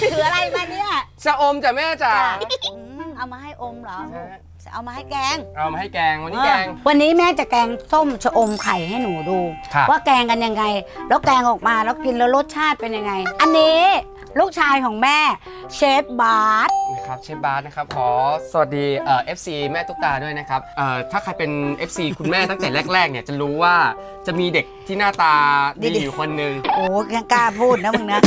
ถืออะไรมาเนี่ยชะอมจ้ะแม่จ๋าอืมเอามาให้อมเหรอใช่เอามาให้แกง เอามาให้แกงวันนี้แกง วันนี้แม่จะแกงส้มชะอมไข่ให้หนูดู ครับ ว่าแกงกันยังไง แล้วแกงออกมาแล้วกินแล้วรสชาติเป็นยังไง อันนี้ ลูกชายของแม่เชฟบาร์นะครับเชฟบาสนะครับขอสวัสดีเอ่อฟซีแม่ตุ๊กตาด้วยนะครับเอ่อถ้าใครเป็น FC คุณแม่ตั้งแต่แรกๆเนี่ยจะรู้ว่าจะมีเด็กที่หน้าตาดีดีๆอยู่คนหนึ่งโอ้ยังกล้าพูดนะมึงนะ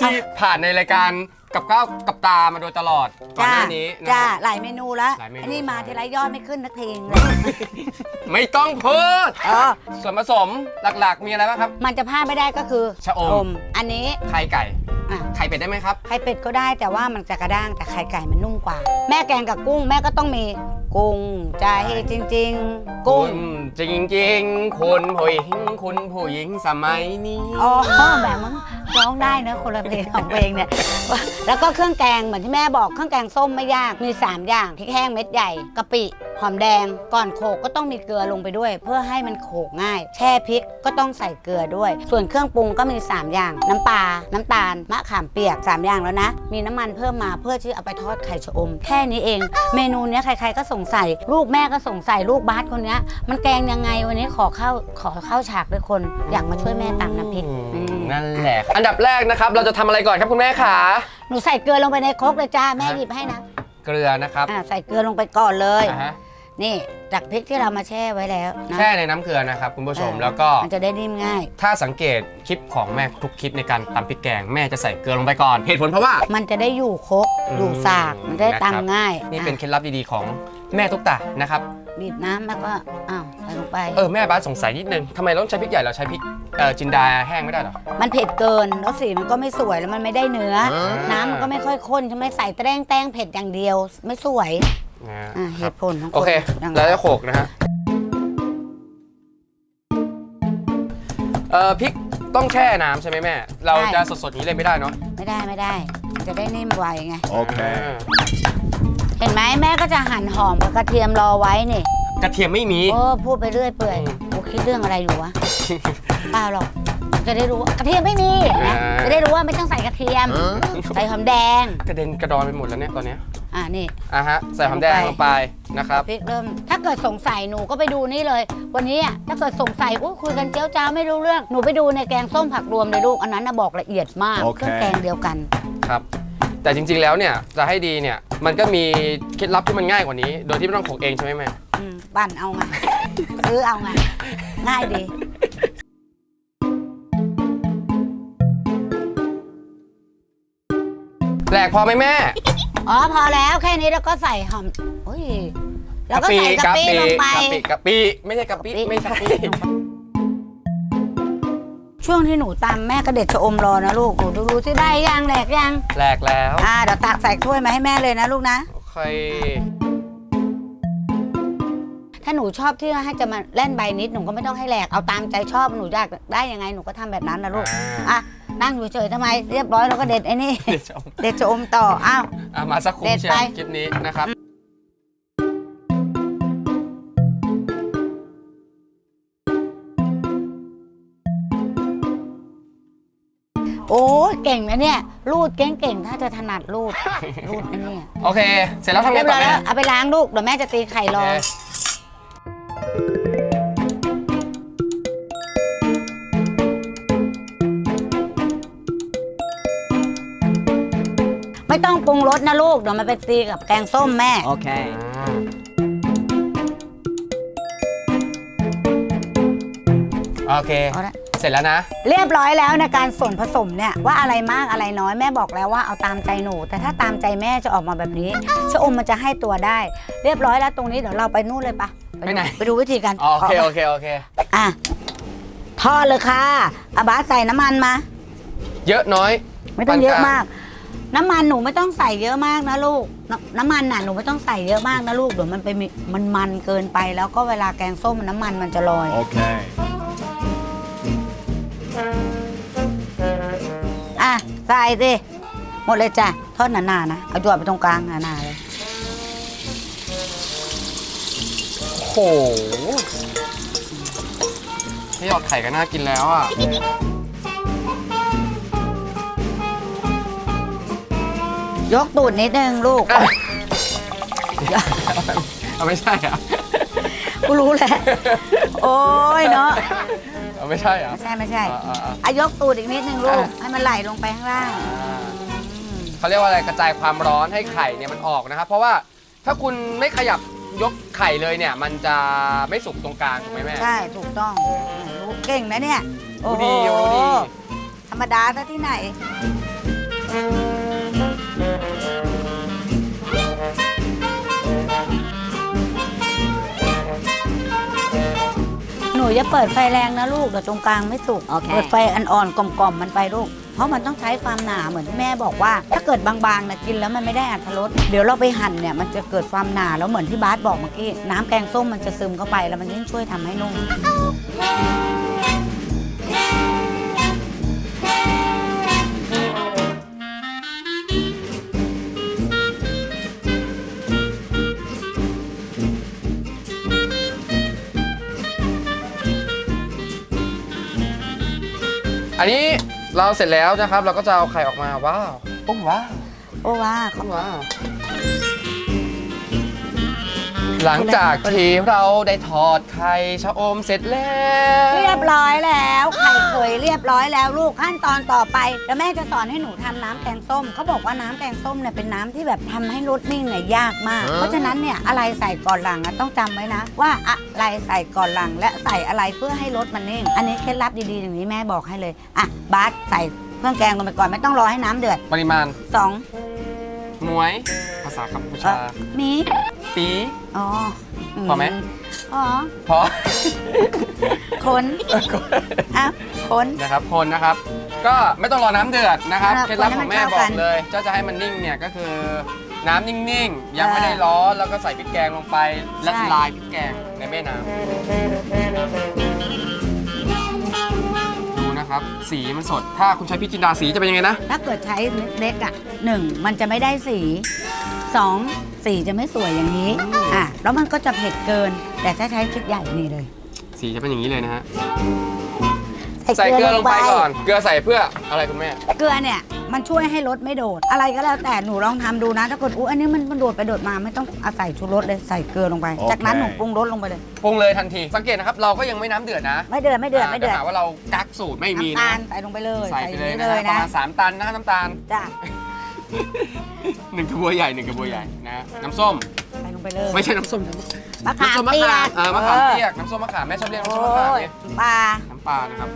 ที่ผ่านในรายการกับก้าวกับตามาโดยตลอดก่อนหน้านี้นะจ้าครับหลายเมนูแล้วหลายเมนูอันนี้มาทีไรยอดไม่ขึ้นนักทีงเลยไม่ต้องพูดเออส่วนผสมหลักๆ มีอะไรบ้างครับ มันจะพลาดไม่ได้ก็คือชะอม อันนี้ไข่ไก่ อะ ไข่เป็ดได้ไหมครับ ไข่เป็ดก็ได้แต่ว่ามันจะกระด้างแต่ไข่ไก่มันนุ่มกว่า แม่แกงกับกุ้งแม่ก็ต้องมีกุ้งใจจริง ๆ กุ้ง จริงจริงๆคุณผู้หญิงคุณผู้หญิงสมัยนี้อ๋อแบบมึงร้องได้เนอะคนละเพลงของเพลงเนี่ยแล้วก็เครื่องแกงเหมือนที่แม่บอกเครื่องแกงส้มไม่ยากมี 3 อย่างพริกแห้งเม็ดใหญ่กะปิ หอมแดงก่อนโขลกก็ต้องมีเกลือลงไปด้วย เพื่อให้มันโขลกง่าย แช่พริกก็ต้องใส่เกลือด้วย ส่วนเครื่องปรุงก็มี 3 อย่าง น้ำปลา น้ำตาล มะขามเปียก 3 อย่างแล้วนะ มีน้ำมันเพิ่มมาเพื่อที่เอาไปทอดไข่ชะอม แค่นี้เอง เมนูเนี้ยใคร ๆ ก็สงสัย ลูกแม่ก็สงสัยลูกบาสคนเนี้ยมันแกงยังไงวันนี้ขอเข้าขอเข้าฉากด้วยคน อยากมาช่วยแม่ตำน้ำพริกอืมนั่นแหละ อันดับแรกนะครับ เราจะทำอะไรก่อนครับคุณแม่ขาหนูใส่เกลือลงไปในครกเลยจ้าแม่หยิบให้นะเกลือนะครับอ่าใส่เกลือลงไปก่อนเลยอ่าฮะ นี่จากพริกที่เรามาแช่ไว้แล้วนะแช่ในน้ำเกลือนะครับคุณผู้ชมเออแล้วก็ มันจะได้นิ่มง่าย ถ้าสังเกตคลิปของแม่ทุกคลิปในการตำพริกแกงแม่จะใส่เกลือลงไปก่อนเหตุผลเพราะว่า มันจะได้อยู่ครกอืมอยู่สากมันจะได้นะครับ ตำง่ายนี่เป็นอะเคล็ดลับดีๆของแม่ทุกตานะครับบีบน้ำแล้วก็อ้าวใส่ลงไป เออแม่บ้านสงสัยนิดนึงทำไมเราต้องใช้พริกใหญ่เราใช้พริกเอ่อจินดาแห้งไม่ได้เหรอ มันเผ็ดเกินแล้วสีมันก็ไม่สวยแล้วมันไม่ได้เนื้ออ่าน้ำมันก็ไม่ค่อยข้นใช่ไหมใส่แต้งแต้งเผ็ดอย่างเดียว ไม่สวย นะอะเหครับตุผลของคนโอเคอย่างแล้วนั้นจะโขกนะฮะเอ่อพริกต้องแช่น้ำใช่ไหมแม่ เราจะสดๆอย่างนี้เลยไม่ได้เนาะไม่ได้ไม่ได้มันจะได้นิ่มไวไง Okay. เห็นไหมแม่ก็จะหั่นหอมกับกระเทียมรอไว้นี่กระเทียมไม่มี โอ้พูดไปเรื่อยเปื่อยอืมกูคิดเรื่องอะไรอยู่วะ เปล่าหรอกจะได้รู้ว่ากระเทียมไม่มีนะอ่า จะได้รู้ว่าไม่ต้องใส่กระเทียมใส่หอมแดง กระเด็นกระดอนไปหมดแล้วเนี่ยตอนเนี้ยอ่า นี่อะฮะใส่หอมแดงลงไปนะครับพริกเริ่ม ถ้าเกิดสงสัยหนูก็ไปดูนี่เลย วันนี้อะถ้าเกิดสงสัยอุ้ยคุยกันเจ้าจ้าวไม่รู้เรื่องหนูไปดูในแกงส้มผักรวมเลยลูกอันนั้นนะบอกละเอียดมากโอเค เครื่องแกงเดียวกัน ครับ แต่จริงๆแล้วเนี่ยจะให้ดีเนี่ยมันก็มีเคล็ดลับที่มันง่ายกว่านี้ โดยที่ไม่ต้องโขกเองใช่ไหมแม่อืมปั่นเอาไง ซื้อเอาไง ง่ายดีแหลกพอไหมแม่ อ๋อพอแล้วแค่นี้แล้วก็ใส่หอมโอ้ยแล้วก็ใส่กะปิลงไป กะปิกะปิไม่ใช่กะปิไม่ใช่ช่วงที่หนูตำแม่ก็เด็ดชะอมรอนะลูกหนูดูดูที่ได้ยังแหลกยังแหลกแล้วอ่าเดี๋ยวตักใส่ถ้วยมาให้แม่เลยนะลูกนะ โอเคถ้าหนูชอบที่ให้จะมาเล่นใบนิดหนูก็ไม่ต้องให้แหลกเอาตามใจชอบหนูอยากได้ยังไงหนูก็ทำแบบนั้นนะลูกอ่า อะ นั่งอยู่เฉยๆทำไม เรียบร้อยแล้วก็เด็ดไอ้นี่ เดี๋ยวจะเอาเด็ดชะอมต่อ อ้าว อะมาสักครู่เด็ดเชียไปวคลิปนี้นะครับ โอ้ยเก่งนะเนี่ย รูดเก่งๆถ้าจะถนัดรูด รูดไอ้นี่โอเค เสร็จแล้วทำไงเรียบต่ร้ออยแม่แล้ว เอาไปล้างลูก เดี๋ยวแม่จะตีไข่รโออเค ไม่ต้องปรุงรสนะลูก เดี๋ยวมันไปตีกับแกงส้มแม่ Okay. อ่าโอเค เอาละ เสร็จแล้วนะ เรียบร้อยแล้วในการส่วนผสมเนี่ยว่าอะไรมากอะไรน้อยแม่บอกแล้วว่าเอาตามใจหนู แต่ถ้าตามใจแม่จะออกมาแบบนี้ชะอมมันจะให้ตัวได้ เรียบร้อยแล้วตรงนี้เดี๋ยวเราไปนู่นเลยปะไปไหน ไปดูวิธีการอ๋อโอเคาโอเคโอเค อะทอดเลยค่ะอาบาสใส่น้ำมันมา เยอะน้อยไม่ต้องเยอะปานกลางมาก น้ำมันหนูไม่ต้องใส่เยอะมากนะลูกน้ำน้ำมันน่ะหนูไม่ต้องใส่เยอะมากนะลูกเดี๋ยวมันไปมีมันมันเกินไปแล้วก็เวลาแกงส้มน้ำมันมันจะลอย Okay. อะใส่สิหมดเลยจ้ะทอดหนาๆนะเอาหยวดไปตรงกลางหนาๆเลยโอ้โห ที่หยอดไข่ก็น่ากินแล้วอะ ยกตูดนิดนึงลูกอะเอาไม่ใช่เหรอะกูรู้แหละ โอ้ยเนาะ เอาไม่ใช่เหรอะ ไม่ใช่ไม่ใช่อ่าอ่าอ่า อายกตูดอีกนิดนึงลูกอะให้มันไหลลงไปข้างล่างอืมเขาเรียกว่าอะไรกระจายความร้อนให้ไข่เนี่ยมันออกนะครับ เพราะว่าถ้าคุณไม่ขยับยกไข่เลยเนี่ย มันจะไม่สุกตรงกลางถูกไหมแม่ ใช่ถูกต้องรู้เก่งนะเนี่ย โอ้รู้โหดีรู้ดี ธรรมดาซะที่ไหนห อย่าเปิดไฟแรงนะลูกเดี๋ยวตรงกลางไม่สุก โอเค เปิดไฟอ่อนๆกล่อมๆมันไปลูก เพราะมันต้องใช้ความหนาเหมือนที่แม่บอกว่า ถ้าเกิดบางๆนะกินแล้วมันไม่ได้อัตรสเดี๋ยวเราไปหั่นเนี่ยมันจะเกิดความหนาแล้วเหมือนที่บาสบอกเมื่อกี้น้ำแกงส้มมันจะซึมเข้าไปแล้วมันยิ่งช่วยทำให้นุ่ม เราเสร็จแล้วนะครับ เราก็จะเอาไข่ออกมาว้าวโอ้ว้าวโอ้ว่าเขาว้าว หลังจากที่เราได้ทอดไข่ชะอมเสร็จแล้วเรียบร้อยแล้วไข่เคยเรียบร้อยแล้วลูกขั้นตอนต่อไปเดี๋ยวแม่จะสอนให้หนูทำน้ำแกงส้มเขาบอกว่าน้ำแกงส้มเนี่ยเป็นน้ำที่แบบทำให้รสนิ่งเนี่ยยากมาก เพราะฉะนั้นเนี่ยอะไรใส่ก่อนหลังอะต้องจำไว้นะ ว่าอะไรใส่ก่อนหลังและใส่อะไรเพื่อให้รสมันนิ่ง อันนี้เคล็ดลับดีๆอย่างนี้แม่บอกให้เลยอะบาสใส่เครื่องแกงลงไปก่อนไม่ต้องรอให้น้ำเดือดปริมาณสอง หมวย ภาษากัมพูชา มี ปี อ๋อพอไหม อ๋อพอคนอะคนนะครับคนนะครับ ก็ไม่ต้องรอน้ำเดือดนะครับอ่าเคล็ดลับคนให้ของมันแม่เข้าบอกักน เลยเจ้าจะให้มันนิ่งเนี่ยก็คือน้ำนิ่งๆ ยังไม่ใช่ได้ร้อนแล้วก็ใส่พริกแกงลงไปและใช่ลายพริกแกงในแม่น้ำดู นะครับ สีมันสด ถ้าคุณใช้พริกจินดาสีจะเป็นยังไงนะ ถ้าเกิดใช้เม็ดเล็กอะหนึ่งมันจะไม่ได้สีสองสีจะไม่สวยอย่างนี้อืมอะแล้วมันก็จะเผ็ดเกิน แต่ถ้าใช้ชุดใหญ่นี่เลย สีจะเป็นอย่างนี้เลยนะฮะ ใส่เกลือลงไปก่อน เกลือใส่เพื่ออะไรคุณแม่ เกลือเนี่ยมันช่วยให้รสไม่โดด อะไรก็แล้วแต่หนูลองทำดูนะ ถ้าเกิดอู้อันนี้มันมันโดดไปโดดมาไม่ต้องอาศัยชูรสเลยใส่เกลือลงไป โอเค จากนั้นหนูปรุงรสลงไปเลย ปรุงเลยทันที สังเกตนะครับ เราก็ยังไม่น้ำเดือดนะไม่เดือดไม่เดือดไม่เดือดาหาว่าเรากักสูตรไม่มีน้ำตานะลใส่ลงไปเลยใส่ไปเลยอางนะนี้ฮะประมาณสามตันนะครับน้ำตาลจ้ะหนึ่งกระบวยใหญ่หนึ่งกระบวยใหญ่นะน้ำส้มใส่ลงไปเลยไม่ใช่น้ำส้มน้มะำขามส้มมะเปียขามกเออมะขามเปียกน้ำส้มมะขามแม่ชอบเรียกน้ำส้มมะขามโอ้ยเนี่ยปลาน้ำปลานะครับ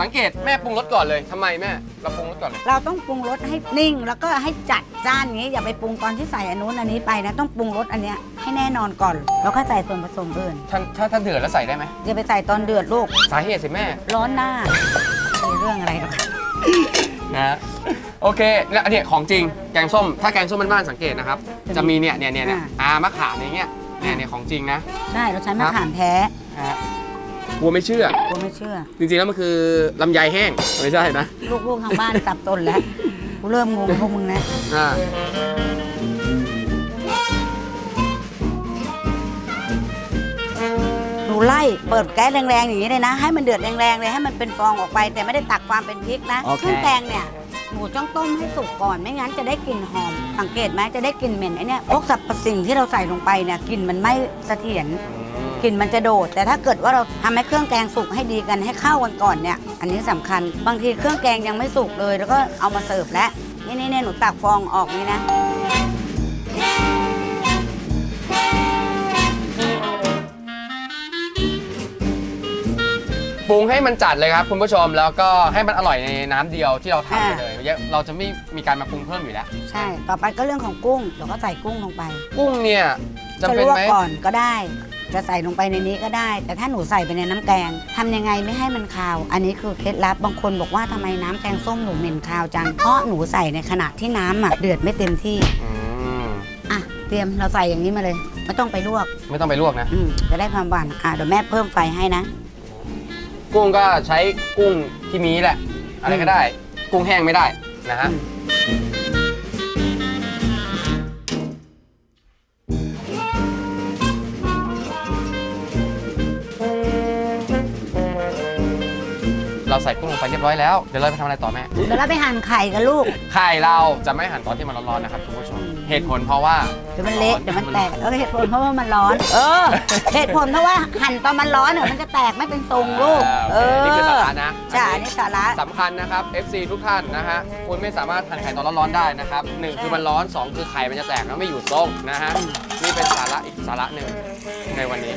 สังเกตแม่ปรุงรสก่อนเลยทำไมแม่เราปรุงรสก่อนเลย เราต้องปรุงรสให้นิ่ง แล้วก็ให้จัดจ้านอย่างนี้อย่าไปปรุงตอนที่ใส่อันนู้นอันนี้ไปนะต้องปรุงรสอันเนี้ยให้แน่นอนก่อน แล้วค่อยใส่ส่วนผสมอื่นถ้าถ้าถ้าเดือดแล้วใส่ได้ไหมอย่าไปใส่ตอนเดือดลูกสาเหตุสิแม่ร้อนหน้าไม่ใช่เรื่องอะไรหรอกนะฮะโอเคแล้วอันเนี้ยของจริงแกงส้ม ถ้าแกงส้มบ้านๆสังเกตนะครับ จะมีเนี่ยเนี่ยเนี่ยเนี่ยอ่ามะขามอย่างเงี้ยเนี่ยเนี่ยของจริงนะใช่เราใช้มะขามแท้นะฮะ กลัวไม่เชื่อ กูไม่เชื่อ จริงๆแล้วมันคือลำไยแห้งไม่ใช่นะลูกๆทางบ้านสับตนแล้วกูเริ่มงงพวกมึงนะอ่าหนูไล่เปิดแก๊สแรงๆอย่างนี้เลยนะ ให้มันเดือดแรงๆเลยให้มันเป็นฟองออกไป แต่ไม่ได้ตักความเป็นพริกนะโอเค เครื่องแกงเนี่ยหนูต้องต้มให้สุกก่อนไม่งั้นจะได้กลิ่นหอม สังเกตไหมจะได้กลิ่นเหม็นไอเนี่ยพวกสรรพสิ่งที่เราใส่ลงไปเนี่ยกลิ่นมันไม่เสถียรก ลิ่นมันจะโดด แต่ถ้าเกิดว่าเราทำให้เครื่องแกงสุกให้ดีกันให้เข้ากันก่อนเนี่ยอันนี้สำคัญ บางทีเครื่องแกงยังไม่สุกเลย แล้วก็เอามาเสิร์ฟแล้วนี่นี่นี่หนูตักฟองออกนี่นะ ปรุงให้มันจัดเลยครับคุณผู้ชมแล้วก็ให้มันอร่อยในน้ำเดียวที่เราทำไปอ่าเลยเราจะไม่มีการมาปรุงเพิ่มอยู่แล้ว ใช่ ต่อไปก็เรื่องของกุ้งเราก็ใส่กุ้งลงไปกุ้งเนี่ยจำจะเป็นลวกไหมก่อนก็ได้ จะใส่ลงไปในนี้ก็ได้ แต่ถ้าหนูใส่ไปในน้ำแกงทำยังไงไม่ให้มันคาว อันนี้คือเคล็ดลับบางคนบอกว่าทำไมน้ำแกงส้มหนูเหม็นคาวจังเพราะหนูใส่ในขณะที่น้ำอะเดือดไม่เต็มที่อืมอะเตรียมเราใส่อย่างนี้มาเลย ไม่ต้องไปลวก ไม่ต้องไปลวกนะ อืมจะได้ความหวานอะเดี๋ยวแม่เพิ่มไฟให้นะ กุ้งก็ใช้กุ้งที่มีแหละ อะไรก็ได้ กุ้งแห้งไม่ได้นะฮะอืมเราเราใส่กุ้งลงไปเรียบร้อยแล้ว เดี๋ยวเราไปทำอะไรต่อแม่ เดี๋ยวเราไปหั่นไข่กันลูก ไข่เราจะไม่หั่นตอนที่มันร้อนๆนะครับคุณผู้ชม เหตุผลเพราะว่า เดี๋ยวมันเละเดี๋ยวมันแตกเออเหตุผลเพราะว่ามันร้อน เออ เหตุผลเพราะว่าหั่นตอนมันร้อนเดี๋ยวมันจะแตกไม่เป็นทรงลูกอ่าเอโอเคอนี่คือสาระนะใช่อันนี้สาระ สำคัญนะครับ FC ทุกท่านนะฮะคุณไม่สามารถหั่นไข่ตอนร้อนๆได้นะครับหนึ่งคือมันร้อนสองคือไข่มันจะแตกแล้วไม่อยู่ทรงนะฮะนี่เป็นสาระอีกสาระหนึ่งในวันนี้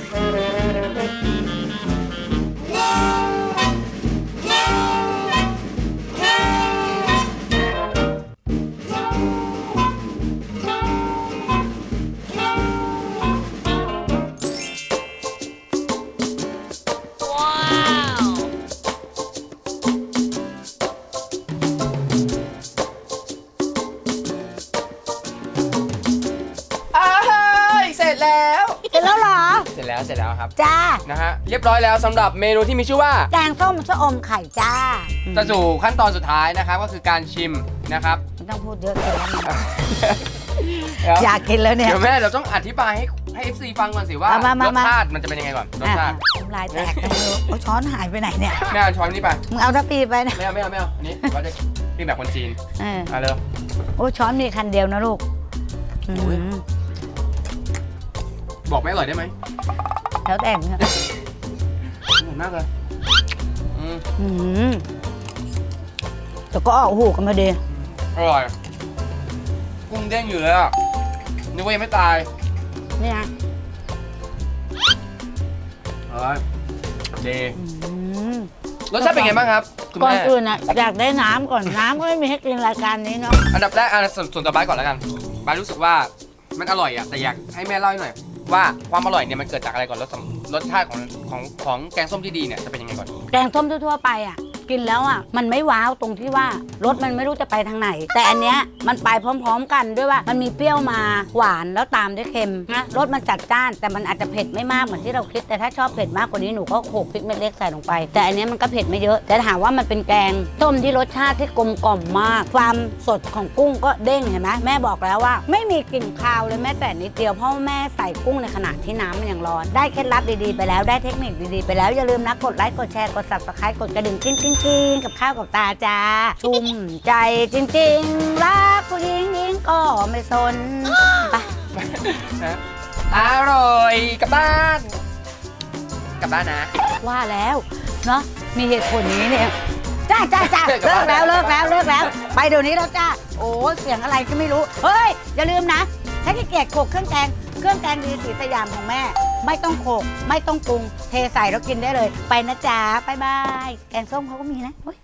นะฮะเรียบร้อยแล้วสำหรับเมนูที่มีชื่อว่า แกงส้มชะอมไข่จ้าจะสู่ขั้นตอนสุดท้ายนะครับก็คือการชิมนะครับไม่ต้องพูดเยอะกินแล้วนะอยากกินแล้วเนี่ยเดี๋ยวแม่เราต้องอธิบายให้ให้ FC ฟังก่อนสิว่าเอามารมาสมาชาติมันจะเป็นยังไงก่อนรสอะชาติน้ำลายแตกกันเลยโอ้ช้อนหายไปไหนเนี่ยแม่เอาช้อนนี้ไปมึงเอาทัพพีไปนะไม่เอาไม่เอาไม่เอาอันนี้เราจะกินแบบคนจีนเออเอาเร็วโอ้ช้อนมีคันเดียวนะลูกอืมบอกไม่อร่อยได้ไหม แล้วแต่มึงอะอร่อยมากเลยอืมอืมแต่ก็ออกหูกันมาดีอร่อย กุ้งเด้งอยู่เลยอะนึกว่ายังไม่ตายนี่นะอร่อยดีอืมรสชาติเป็นไงบ้างครับคุณก่อนแม่อื่นอะอยากได้น้ำก่อนน้ำก็ไม่มีให้กินรายการนี้เนาะอันดับแรกอะส่วนส่วนตัวบ้ายก่อนแล้วกันบ้ายรู้สึกว่ามันอร่อยอะแต่อยากให้แม่เล่าให้หน่อย ว่าความอร่อยเนี่ยมันเกิดจากอะไรก่อนรสสำรสชาติของของของแกงส้มที่ดีเนี่ยจะเป็นยังไงก่อน แกงส้มทั่วๆไปอะ กินแล้วอะมันไม่ว้าวตรงที่ว่ารสมันไม่รู้จะไปทางไหน แต่อันเนี้ยมันไปพร้อม ๆ กันด้วยว่ามันมีเปรี้ยวมาหวานแล้วตามด้วยเค็มนะรสมันจัดจ้าน แต่มันอาจจะเผ็ดไม่มากเหมือนที่เราคิด แต่ถ้าชอบเผ็ดมากกว่านี้หนูก็โขกพริกเม็ดเล็กใส่ลงไป แต่อันเนี้ยมันก็เผ็ดไม่เยอะ แต่ถามว่ามันเป็นแกงส้มที่รสชาติที่กลมกล่อมมาก ความสดของกุ้งก็เด้งเห็นไหมแม่บอกแล้วว่า ไม่มีกลิ่นคาวเลยแม้แต่นิดเดียวเพราะแม่ใส่กุ้งในขณะที่น้ำมันยังร้อน ได้เคล็ดลับดีๆไปแล้วได้เทคนิคดีๆไปแล้วอย่าลืมนะกดไลค์กดแชร์กด subscribe กดกระดิ่งกิ้งกิ้งกิ้งกับข้าวกับตาจ้าชุ่มใจจริง ๆ รักผู้หญิงหญิงก็ไม่สนไปอร่อยกลับบ้าน กลับบ้านนะ ว่าแล้วเนาะมีเหตุผลนี้เนี่ยจ้าจ้าจ้าเลิเลิกกแล้แล้ววเลิกแล้วเลิกแล้ว ไปเดี๋ยวนี้แล้วจ้าโอ้เสียงอะไรก็ไม่รู้ เฮ้ย อย่าลืมนะ ถ้าที่เกียจโขลกเครื่องแกง เครื่องแกงดีสีสยามของแม่ ไม่ต้องโขกไม่ต้องปรุง เทใส่แล้วกินได้เลย ไปนะจ๊ะบ๊ายบายแกงส้มเขาก็มีนะ